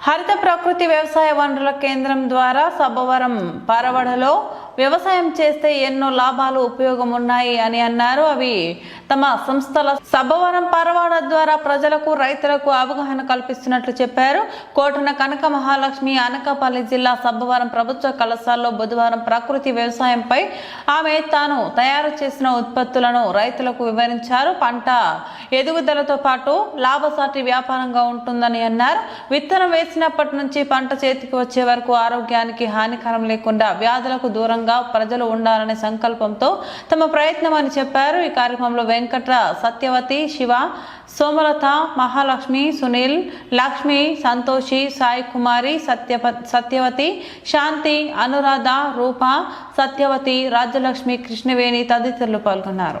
హరిత ప్రకృతి వ్యవసాయ వనరుల కేంద్రం ద్వారా సబ్బవరం పరవడలో వ్యవసాయం చేస్తే ఎన్నో లాభాలు ఉపయోగం ఉన్నాయి అని అన్నారు. అవి తమ సంస్థల సబ్బవరం పరవాడ ద్వారా ప్రజలకు రైతులకు అవగాహన కల్పిస్తున్నట్లు చెప్పారు. కోటన కనక మహాలక్ష్మి అనకాపల్లి జిల్లా సబ్బవరం ప్రభుత్వ కళాశాలలో బుధవారం ప్రకృతి వ్యవసాయంపై ఆమె తాను తయారు చేసిన ఉత్పత్తులను రైతులకు వివరించారు. పంట ఎదుగుదలతో పాటు లాభసాటి వ్యాపారంగా ఉంటుందని అన్నారు. విత్తనం వేసినప్పటి నుంచి పంట చేతికి వచ్చే వరకు ఆరోగ్యానికి హానికరం లేకుండా వ్యాధులకు దూరంగా ప్రజలు ఉండాలనే సంకల్పంతో తమ ప్రయత్నం అని చెప్పారు. ఈ కార్యక్రమంలో వెంకట్ర సత్యవతి శివ సోమలత మహాలక్ష్మి సునీల్ లక్ష్మి సంతోషి సాయి కుమారి సత్య సత్యవతి శాంతి అనురాధ రూప సత్యవతి రాజ్యలక్ష్మి కృష్ణవేణి తదితరులు పాల్గొన్నారు.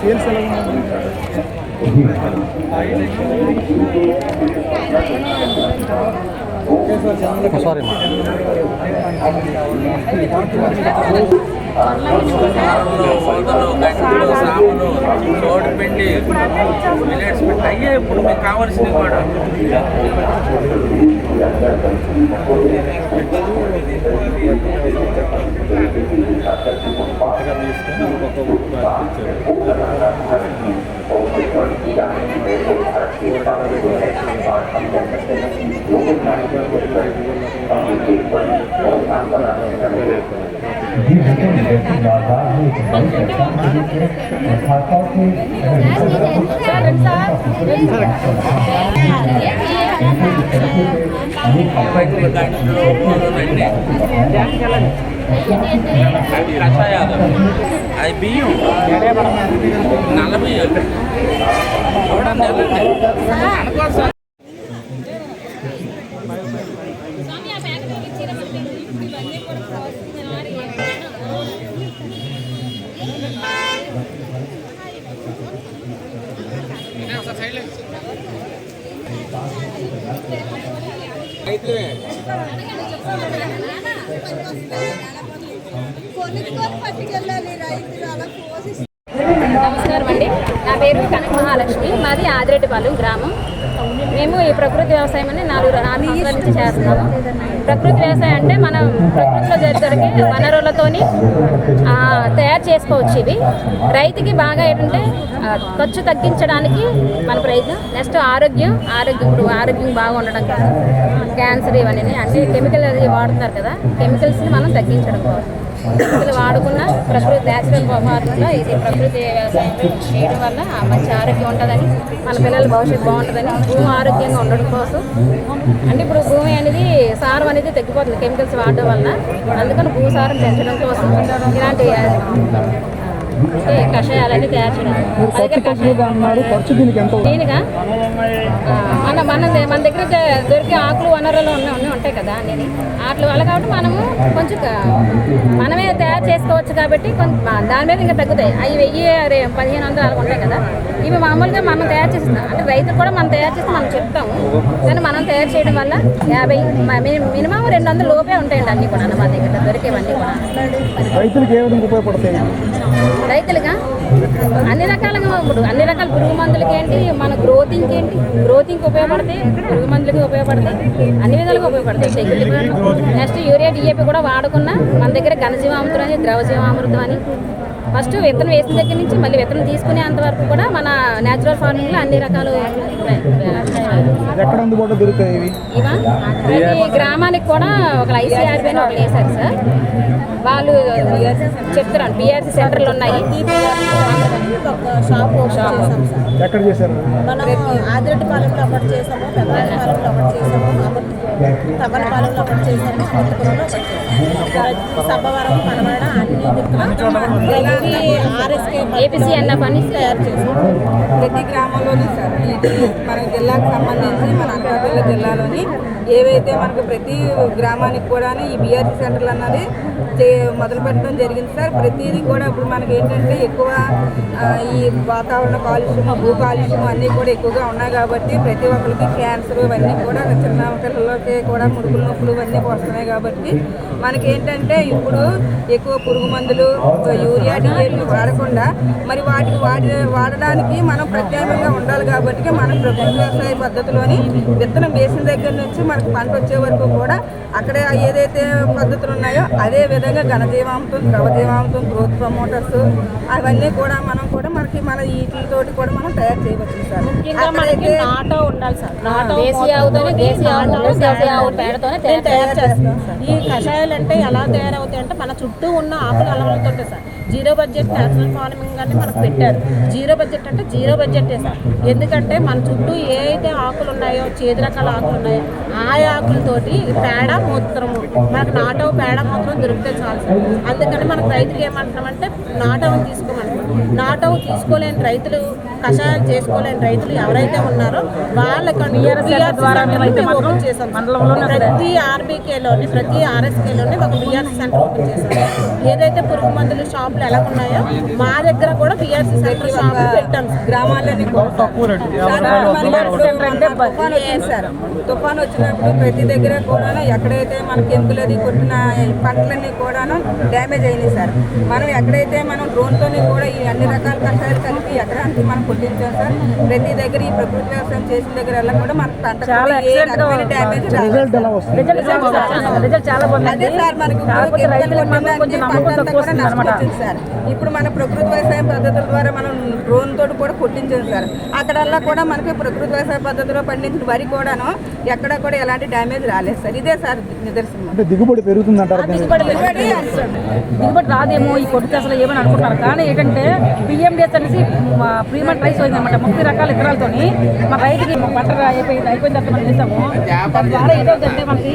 ಸೇಲ್ಸ್ ಎಲ್ಲ సారీ మా సోదలు గంటలు సాములు చోటుపిండి మిలెట్స్ పిండి అయ్యే ఇప్పుడు మీకు కావాల్సినవి కూడా These are things that you are value to those that come to this church and talk about things and then you go out and you talk to people and talk to them. And you can రైతులే కొనుక్కొని పట్టుకెళ్ళాలి రైతులు అలా కోసి నమస్కారం అండి. నా పేరు కనక మహాలక్ష్మి. మాది ఆదిరెడ్డిపాలెం గ్రామం. మేము ఈ ప్రకృతి వ్యవసాయం అని నాలుగు నాలుగు సంవత్సరాల నుంచి చేస్తున్నాము. ప్రకృతి వ్యవసాయం అంటే మనం ప్రకృతిలో దొరి- దొరికే వనరులతోని తయారు చేసుకోవచ్చు ఇవి. రైతుకి బాగా ఏంటంటే ఖర్చు తగ్గించడానికి మన ప్రయత్నం. నెక్స్ట్ ఆరోగ్యం ఆరోగ్యం ఇప్పుడు ఆరోగ్యం బాగా ఉండడం కోసం క్యాన్సర్ ఇవన్నీ అంటే కెమికల్ అది వాడుతున్నారు కదా. కెమికల్స్ని మనం తగ్గించడం కోసం కెమికల్ వాడుకున్న ప్రకృతి న్యాచురల్ ఫార్మ్లో ఇది ప్రకృతి వ్యవసాయం చేయడం వల్ల ఆ మంచి ఆరోగ్యం ఉంటుందని మన పిల్లల భవిష్యత్తు బాగుంటుందని భూమి ఆరోగ్యంగా ఉండడం కోసం. అంటే ఇప్పుడు భూమి అనేది సారం అనేది తగ్గిపోతుంది కెమికల్స్ వాడడం వల్ల. అందుకని భూసారం పెంచడం కోసం ఇలాంటి కషాయాలన్నీ తయారు చేయడం. మన మన మన దగ్గర దొరికే ఆకులు వనరులు ఉన్న అన్నీ ఉంటాయి కదా అన్నీ వాటి వల్ల కాబట్టి మనము కొంచెం మనమే తయారు చేసుకోవచ్చు కాబట్టి కొంచెం దాని మీద ఇంకా తగ్గుతాయి. అవి వెయ్యి పదిహేను వందలు అలా ఉంటాయి కదా. ఇవి మామూలుగా మనం తయారు చేస్తున్నాం అంటే రైతులు కూడా మనం తయారు చేసి మనం చెప్తాము. కానీ మనం తయారు చేయడం వల్ల యాభై మినిమం రెండు వందల లోపే ఉంటాయండి అన్నీ కూడా మా దగ్గర దొరికేవన్నీ కూడా. రైతులకు ఏ విధంగా ఉపయోగపడతాయి? రైతులుగా అన్ని రకాలుగా ఇప్పుడు అన్ని రకాల పురుగు మందులకి ఏంటి మన గ్రోతింగ్ ఏంటి గ్రోతింగ్కి ఉపయోగపడతాయి పురుగు మందులకి ఉపయోగపడతాయి అన్ని విధాలుగా ఉపయోగపడతాయి. తెగులు నెక్స్ట్ యూరియా డిఏపి కూడా వాడకున్నా మన దగ్గర ఘనజీవామృతం అని ద్రవజీవామృతం అని ఫస్ట్ విత్తనం వేసిన దగ్గర నుంచి మళ్ళీ విత్తనం తీసుకునేంత వరకు కూడా మన న్యాచురల్ ఫార్మింగ్లో అన్ని రకాలు. ఎక్కడ అందుబాటులో దొరుకుతాయి ఇవి? గ్రామానికి కూడా ఒక ఐసీఆర్బీ అని ఒకటి వేశారు సార్. వాళ్ళు చెప్తున్నాను పిఆర్సీ సెంటర్లు ఉన్నాయి. షాప్ ఎక్కడ చేశారు? మనం ఆదిరెడ్డిపాలెంలో ఒకటి చేసాము పెద్దపాలెంలో ఒకటి చేసాము అమర్తి తబలపాలెంలో ఒకటి చేశాము ఒకటి సబ్బవరం పనవాడ అన్ని ఆర్ఎస్కే ఏపీసీ అన్న పని తయారు చేశాము ప్రతి గ్రామంలోని సార్ ఇది మన జిల్లాకు సంబంధించి మన అనకాపల్లి జిల్లాలోని ఏవైతే మనకు ప్రతి గ్రామానికి కూడా ఈ బీఆర్సీ సెంటర్లు అన్నది మొదలు పెట్టడం జరిగింది సార్. ప్రతిదీ కూడా ఇప్పుడు మనకి ఏంటంటే ఎక్కువ ఈ వాతావరణ కాలుష్యం భూ కాలుష్యం అన్నీ కూడా ఎక్కువగా ఉన్నాయి కాబట్టి ప్రతి ఒక్కరికి క్యాన్సర్ ఇవన్నీ కూడా చిన్న పిల్లలకి కూడా ముడుకులు నొప్పులు ఇవన్నీ వస్తున్నాయి కాబట్టి మనకి ఏంటంటే ఇప్పుడు ఎక్కువ పురుగు మందులు యూరియా డిఏపి వాడకుండా మరి వాటికి వాడి వాడడానికి మనం ప్రత్యేకంగా ఉండాలి కాబట్టి మనం ప్రభుత్వ వ్యవసాయ పద్ధతిలోని విత్తనం వేసిన దగ్గర నుంచి మనకు పంట వచ్చే వరకు కూడా అక్కడ ఏదైతే పద్ధతులు ఉన్నాయో అదే విధంగా ఘనజీవామృతం ద్రవజీవామృతం గ్రోత్ ప్రమోటర్స్ అవన్నీ కూడా మనం కూడా మనకి మన వీటితోటి కూడా మనం తయారు చేయవచ్చు సార్. ముఖ్యంగా మనకి నాటో ఉండాలి సార్. నాటో దేశీయ ఆవుతోనే దేశీయ ఆవుతో దేశీయ ఆవు పేడతోనే నేను తయారు సార్. ఈ కషాయాలు అంటే ఎలా తయారవుతాయి అంటే మన చుట్టూ ఉన్న ఆకులు అలవలతో sir. Zero budget natural farming అని మనకు పెట్టారు. జీరో బడ్జెట్ అంటే జీరో బడ్జెట్ సార్. ఎందుకంటే మన చుట్టూ ఏ అయితే ఆకులు ఉన్నాయో చేదు రకాల ఆకులు ఉన్నాయో ఆ ఆకులతోటి పేడ మూత్రము. మనకు నాటవ పేడ మూత్రం దొరికితే చాలు సార్. అందుకని మనకు రైతులు ఏమంటున్నామంటే నాటవం తీసుకోమంటున్నాం. నాటవం తీసుకోలేని రైతులు కషాయాలు చేసుకోలేని రైతులు ఎవరైతే ఉన్నారో వాళ్ళకి ఓపెన్ చేశాం. ప్రతి ఆర్బీకేలోని ప్రతి ఆర్ఎస్కేలోని ఒక బిఆర్సీ సెంటర్ ఓపెన్ చేశాం. ఏదైతే పురుగు మందులు షాపులు ఎలా ఉన్నాయో మా దగ్గర కూడా బిఆర్సీ సెంటర్ షాప్ పెట్టాం సార్. అంటే తుఫాన్ వచ్చేసారు తుఫాన్ వచ్చినప్పుడు ప్రతి దగ్గర కూడాను ఎక్కడైతే మనకి కెంపులది కొట్టిన పంటలన్నీ కూడాను డ్యామేజ్ అయినాయి సార్. మనం ఎక్కడైతే మనం డ్రోన్తో కూడా ఈ అన్ని రకాల కష్టాలు కలిపి ఎకరానికి మనం కొట్టించాం సార్ ప్రతి దగ్గర ఈ ప్రకృతి వ్యవసాయం చేసిన దగ్గర కూడా మన పంట డ్యామేజ్ అదే సార్ సార్. ఇప్పుడు మన ప్రకృతి వ్యవసాయం పద్ధతుల ద్వారా మనం డ్రోన్ తోటి కూడా పుట్టించాం సార్. అక్కడల్లా కూడా మనకి ప్రకృతి వ్యవసాయ పద్ధతి పద్ధతిలో పండించిన వరి కూడాను ఎక్కడ కూడా ఎలాంటి డ్యామేజ్ రాలేదు సార్. ఇదే సార్ నిదర్శనం. అంటే దిగుబడి పెరుగుతుంది అంటారు దిగుబడి అంటారు. దిగుబడి రాదేమో ఈ కొట్టుకి అసలు ఏమని అనుకుంటారు? కానీ ఏంటంటే పిఎండిఎస్ అనేసి ప్రీమెంట్ రైస్ అయిందన్నమాట ముప్పై రకాల ఇతరాలతోని మా రైతుకి పంట అయిపోయింది అయిపోయిన తర్వాత మనం చేసాము. దాని ద్వారా ఏదో అంటే మనకి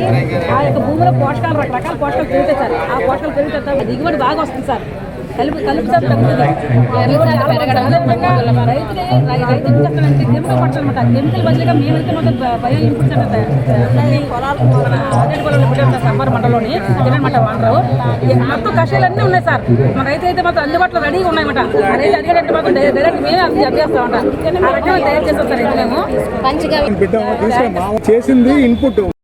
ఆ యొక్క భూమిలో పోషకాలు రకరకాల పోషకాలు పెరుగుతాయి సార్. ఆ పోషకాలు పెరిగితే తర్వాత దిగుబడి బాగా వస్తుంది సార్. కలుపు కలుపు రైతులే రైతు కెమికల్ కెమికల్ బదులుగా మేమైతే బయో ఇన్పుట్స్ అంటే పొలాలు తినమాట వాడరు. మొత్తం కషాయాలన్నీ ఉన్నాయి సార్. మన రైతు అయితే మాత్రం అందుబాటులో రెడీగా ఉన్నాయన్నమాట. ఆ రైతు అడిగేటట్టు మాత్రం డై- డైరెక్ట్ మేమే అది అందేస్తామంట ఆ రకంగా తయారు చేస్తాం సార్ రైతు మేము మంచిగా బిడ్డ తీసుకుని మామ చేసింది ఇన్పుట్